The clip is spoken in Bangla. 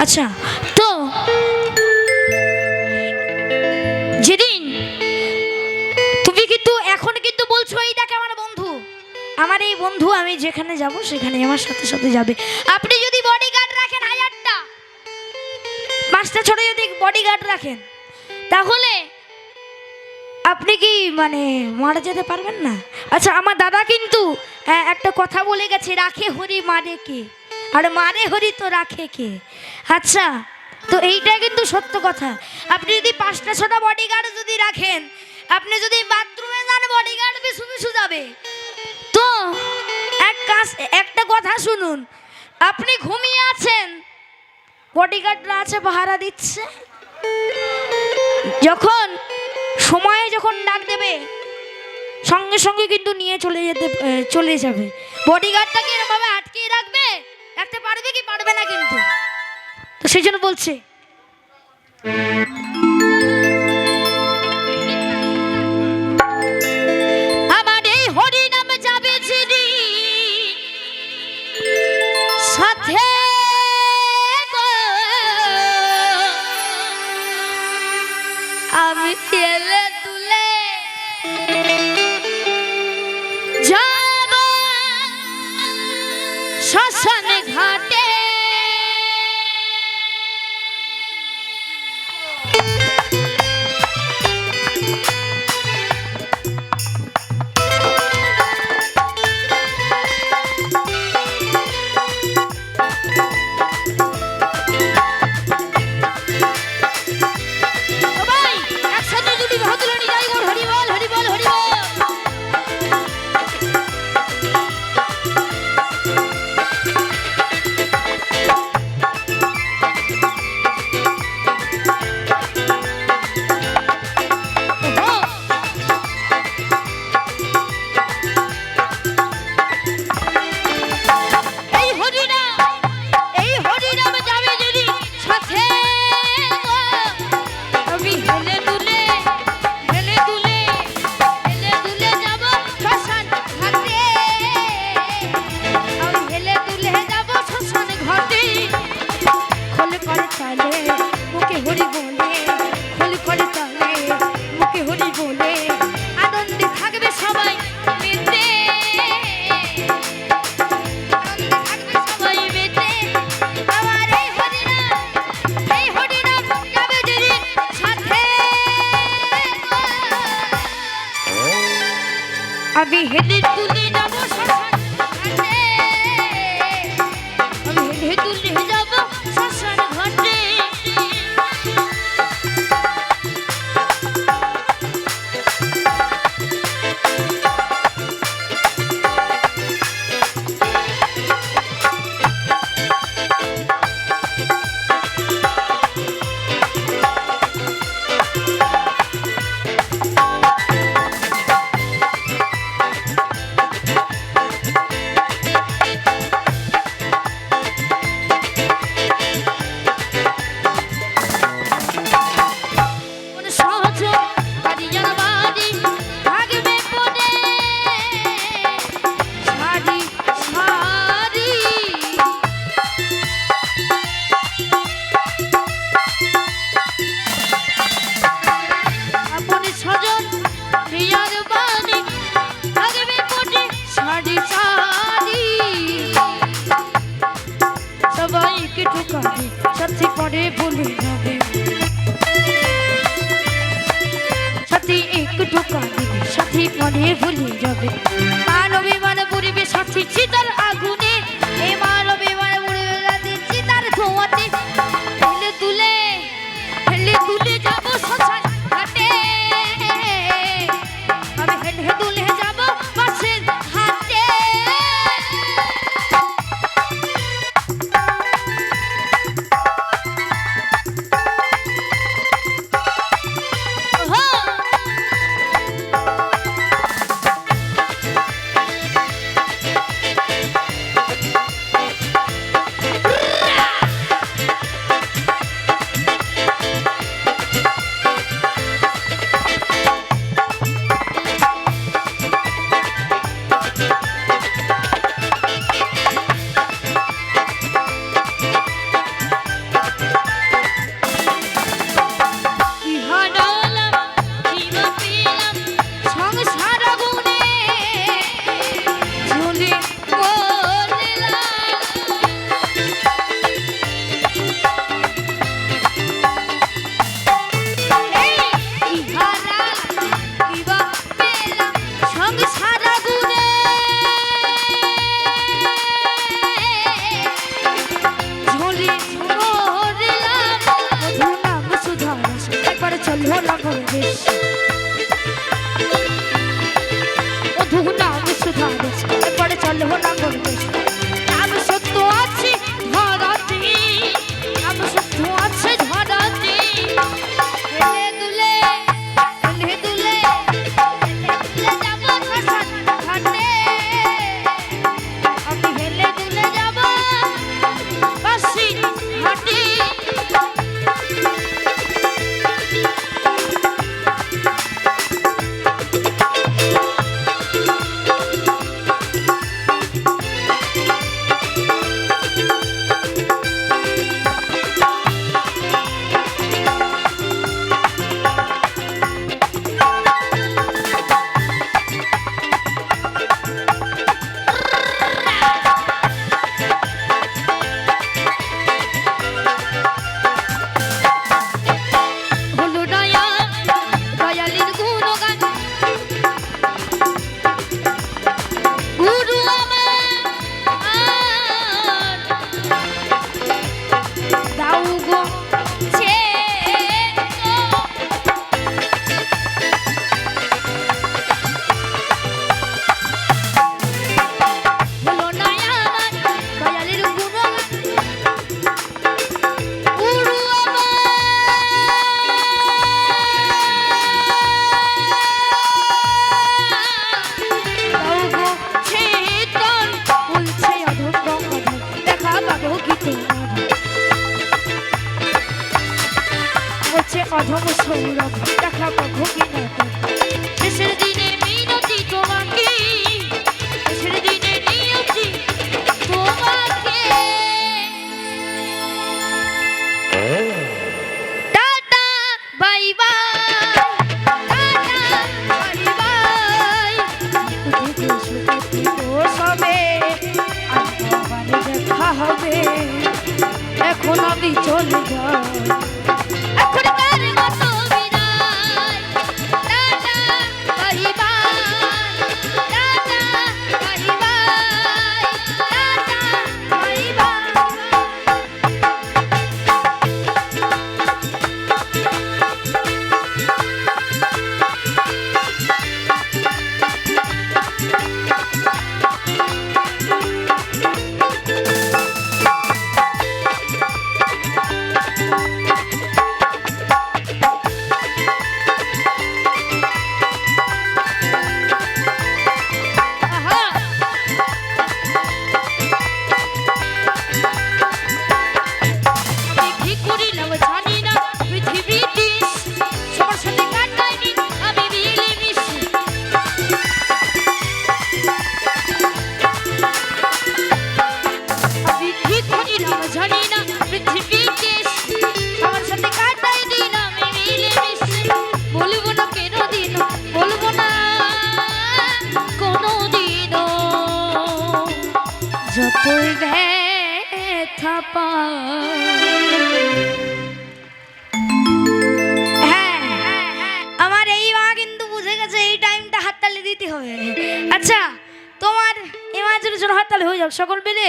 আচ্ছা তো যেদিন তুমি কিন্তু এখন কিন্তু বলছো এইটাকে আমার বন্ধু আমার এই বন্ধু আমি যেখানে যাব সেখানে আমার সাথে সাথে যাবে। আপনি যদি বডিগার্ড রাখেন হাজারটা পাঁচটা ছোট যদি বডিগার্ড রাখেন তাহলে আপনি কি মানে মারা যেতে পারবেন না? আচ্ছা আমার দাদা কিন্তু আহ, একটা কথা বলে গেছে রাখে হরি মারে কে? আর মারে হরি তো রাখে কে? আচ্ছা তো এইটা কিন্তু সত্য কথা। আপনি যদি পাঁচটা ছটা বডিগার্ড যদি রাখেন, আপনি যদি বাথরুমে যান বডিগার্ড পিছু পিছু যাবে তো এক কাজ, একটা কথা শুনুন, আপনি ঘুমিয়ে আছেন বডিগার্ডরা আছে, পাহারা দিচ্ছে। যখন সময়ে যখন ডাক দেবে, সঙ্গে সঙ্গে কিন্তু নিয়ে চলে যেতে চলে যাবে। বডিগার্ডটাকে এরকমভাবে আটকিয়ে রাখবে রাখতে পারবে কি পারবে না কিন্তু? তো সেই জন্য বলছে। আমার এই সাথে আমি সবাইকে ঠুকাবে, সাথে পরে বলে যাবে। সাথে একটু ঢোকা দিবে সাথে মনে ভুলে যাবে। মানবে মানে পরিবে সাথে চিতার আগুনে অধম সৌরভ দেখা কি না শেষের দিনে মিনতি তোমাকে করিলাম জানি না পৃথিবীতে সবার সাথে কাটাইনি, আমি মিলেমিশে আমি কি করিলাম জানি না পৃথিবীতে সবার সাথে কাটাই দিন আমি মিলেমিশে বলব না কেন দিন বলব না কোনো দিনও যতই ব্যথা পায় আচ্ছা তোমার এমার্জেন্সি হাততালি হয়ে যাক সকল পেলে